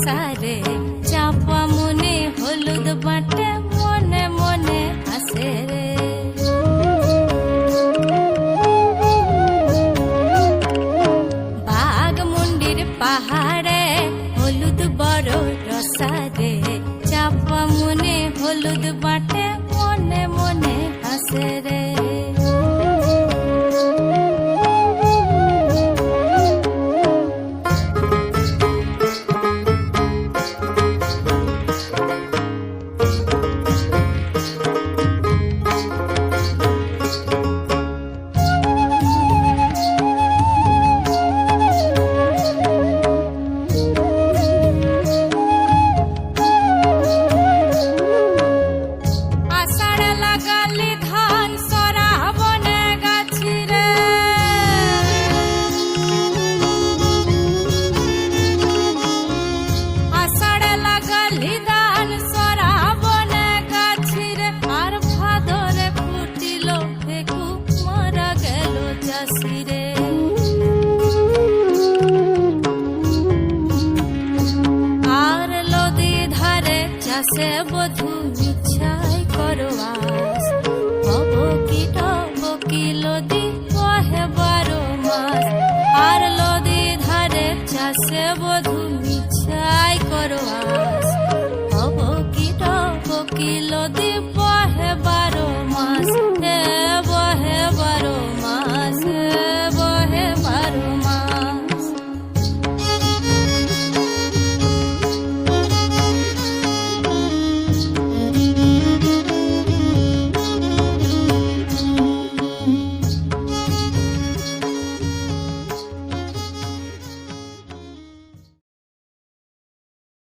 রসারে চাপা মনে, হলুদ বাটে মনে মনে হাসে রে। বাঘ মুন্ডির পাহাড়ে হলুদ বড় রসারে চাপা মনে, হলুদ বাটে মনে মনে হাসে রে। চাষে বধু ইচ্ছাই করো আস হব কি, টব কি, লদি কহে বারো মাস। আর লদি ধারে চাষে বধু